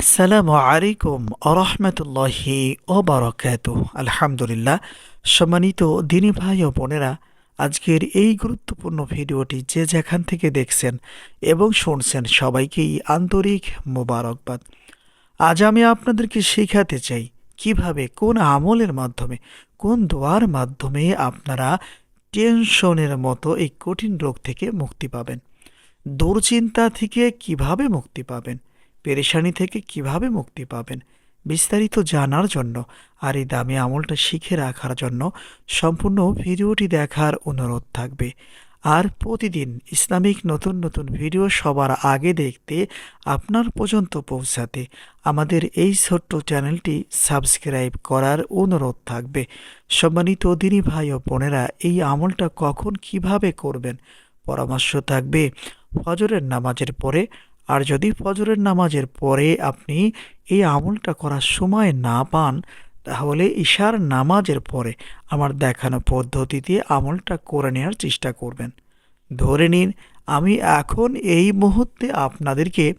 আসসালামু আলাইকুম আরহামতুল্লাহি ও বারকাত আলহামদুলিল্লাহ। সম্মানিত দিনী ভাই ও বোনেরা, আজকের এই গুরুত্বপূর্ণ ভিডিওটি যে যেখান থেকে দেখছেন এবং শুনছেন সবাইকেই আন্তরিক মোবারকবাদ। আজ আমি আপনাদেরকে শেখাতে চাই, কীভাবে কোন আমলের মাধ্যমে, কোন দোয়ার মাধ্যমে আপনারা টেনশনের মতো এই কঠিন রোগ থেকে মুক্তি পাবেন? দুশ্চিন্তা থেকে কীভাবে মুক্তি পাবেন? পেরেশানি থেকে কীভাবে মুক্তি পাবেন? বিস্তারিত জানার জন্য আর এই দামি আমলটা শিখে রাখার জন্য সম্পূর্ণ ভিডিওটি দেখার অনুরোধ থাকবে। আর প্রতিদিন ইসলামিক নতুন নতুন ভিডিও সবার আগে দেখতে আপনার পর্যন্ত পৌঁছাতে আমাদের এই ছোট্ট চ্যানেলটি সাবস্ক্রাইব করার অনুরোধ থাকবে। সম্মানিত দিনী ভাই ও বোনেরা, এই আমলটা কখন কীভাবে করবেন? পরামর্শ থাকবে ফজরের নামাজের পরে আর যদি ফজরের নামাজের পরে আপনি এই আমলটা করার সময় না পান, তাহলে ঈশার নামাজের পরে আমার দেখানো পদ্ধতিতে আমলটা করে নেওয়ার চেষ্টা করবেন। ধরে নিন, আমি এখন এই মুহূর্তে আপনাদেরকে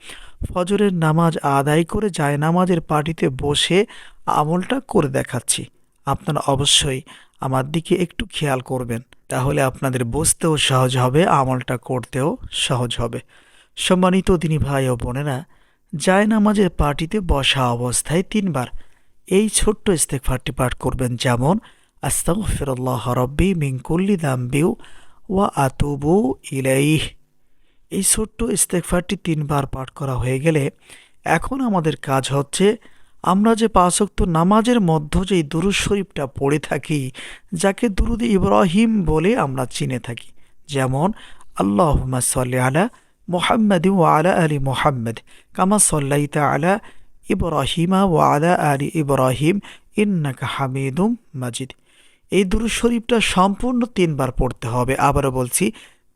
ফজরের নামাজ আদায় করে যায় নামাজের পার্টিতে বসে আমলটা করে দেখাচ্ছি। আপনারা অবশ্যই আমার দিকে একটু খেয়াল করবেন, তাহলে আপনাদের বুঝতেও সহজ হবে, আমলটা করতেও সহজ হবে। সম্মানিত দিনী ভাই ও বোনেরা, যায় নামাজের পার্টিতে বসা অবস্থায় তিনবার এই ছোট্ট ইস্তেকফারটি পাঠ করবেন যেমন, আস্তাগফিরুল্লাহ রব্বি মিঙ্কুল্লি দাম্বিউ ওয়া আতুবু ইলাইহ। এই ছোট্ট ইস্তেকফারটি তিনবার পাঠ করা হয়ে গেলে এখন আমাদের কাজ হচ্ছে, আমরা যে পাঁচক্ত নামাজের মধ্য যেই দুরুদ শরীফটা পড়ে থাকি, যাকে দুরুদ ইব্রাহিম বলে আমরা চিনে থাকি, যেমন আল্লাহ সাল্লি আলা মোহাম্মদ ওয়ালা আলী মোহাম্মদ কামা সল্লাইতা আলা ইব্রাহিমা ওয়ালা আলী ইব্রাহিম ইন্নাকা হামিদুম মাজিদ এই দুরু শরীফটা সম্পূর্ণ তিনবার পড়তে হবে। আবারও বলছি,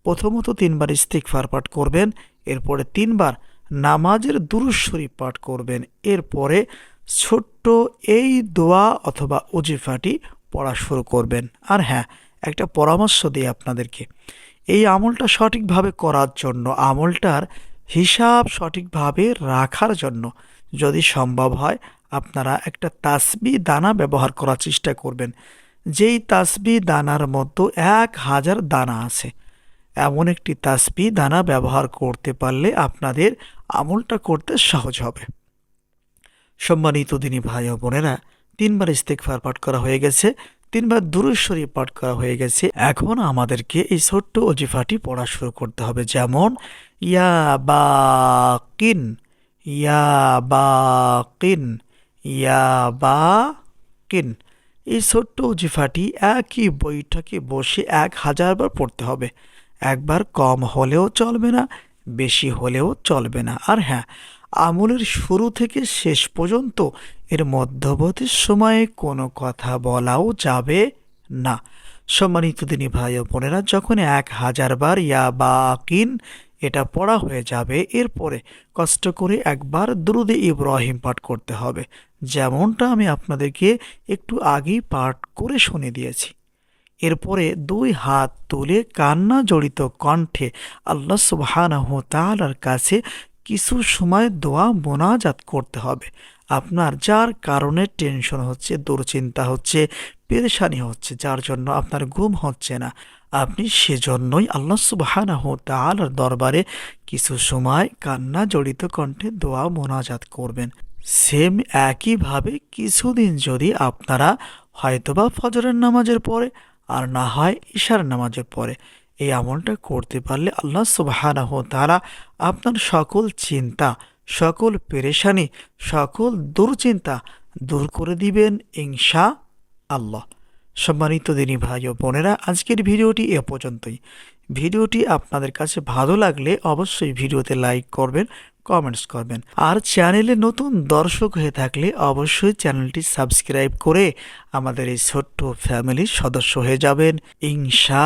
প্রথমত তিনবার ইস্তিকফার পাঠ করবেন, এরপরে তিনবার নামাজের দুরু শরীফ পাঠ করবেন, এরপরে ছোট্ট এই দোয়া অথবা উজিফাটি পড়া শুরু করবেন। আর হ্যাঁ একটা পরামর্শ দিই আপনাদেরকে। এই আমলটা সঠিকভাবে করার জন্য, আমলটার হিসাব সঠিকভাবে রাখার জন্য যদি সম্ভব হয়, আপনারা একটা তাসবি দানা ব্যবহার করার চেষ্টা করবেন। যেই তাসবি দানার মতো এক হাজার দানা আছে, এমন একটি তাসবি দানা ব্যবহার করতে পারলে আপনাদের আমলটা করতে সহজ হবে। সম্মানিত দিনী ভাই ও বোনেরা, তিনবার ইস্তেকফার পাঠ করা হয়ে গেছে। তিনবার দুরুশ্বরী পাঠ করা হয়ে গেছে। এখন আমাদেরকে এই ছোট্ট অজিফাটি পড়া শুরু করতে হবে। যেমন, ইয়া বা কিন ইয়া বা কিন ইয়া বা কিন এই ছোট্ট অজিফাটি একই বৈঠকে বসে এক হাজারবার পড়তে হবে। একবার কম হলেও চলবে না, বেশি হলেও চলবে না। আর হ্যাঁ আমলের শুরু থেকে শেষ পর্যন্ত এর মধ্যবর্তী সময়ে কোনো কথা বলাও যাবে না। সম্মানিত দিনী ভাই ও বোনেরা, যখন এক হাজার বার ইয়া বা কিন এটা পড়া হয়ে যাবে, এরপরে কষ্ট করে একবার দ্রুদে ইব্রাহিম পাঠ করতে হবে। যেমনটা আমি আপনাদেরকে একটু আগেই পাঠ করে শুনে দিয়েছি। এরপরে দুই হাত তুলে কান্না জড়িত কণ্ঠে আল্লাহ সুবাহানাহ তালার কাছে কিছু সময় দোয়া মোনাজাত করতে হবে। আপনার যার কারণে টেনশন হচ্ছে, দুশ্চিন্তা হচ্ছে, পেরেশানি হচ্ছে, যার জন্য আপনার ঘুম হচ্ছে না। আপনি সেজন্যই আল্লাহ সুবাহানাহ তালার দরবারে কিছু সময় কান্না জড়িত কণ্ঠে দোয়া মোনাজাত করবেন। সেম একইভাবে কিছুদিন যদি আপনারা হয়তোবা ফজরের নামাজের পরে আর না হয় ঈশার নামাজের পরে এই আমলটা করতে পারলে আল্লাহ সুবাহানাহ তারা আপনার সকল চিন্তা, সকল পেরেশানি, সকল দুশ্চিন্তা দূর করে দিবেন ইনশা আল্লাহ সম্মানিত দিনী ভাই ও বোনেরা, আজকের ভিডিওটি এ পর্যন্তই। ভিডিওটি আপনাদের কাছে ভালো লাগলে অবশ্যই ভিডিওতে লাইক করবেন, কমেন্টস করবেন। আর চ্যানেলে নতুন দর্শক হয়ে থাকলে অবশ্যই চ্যানেলটি সাবস্ক্রাইব করে আমাদের এই ছোট্ট ফ্যামিলির সদস্য হয়ে যাবেন ইনশা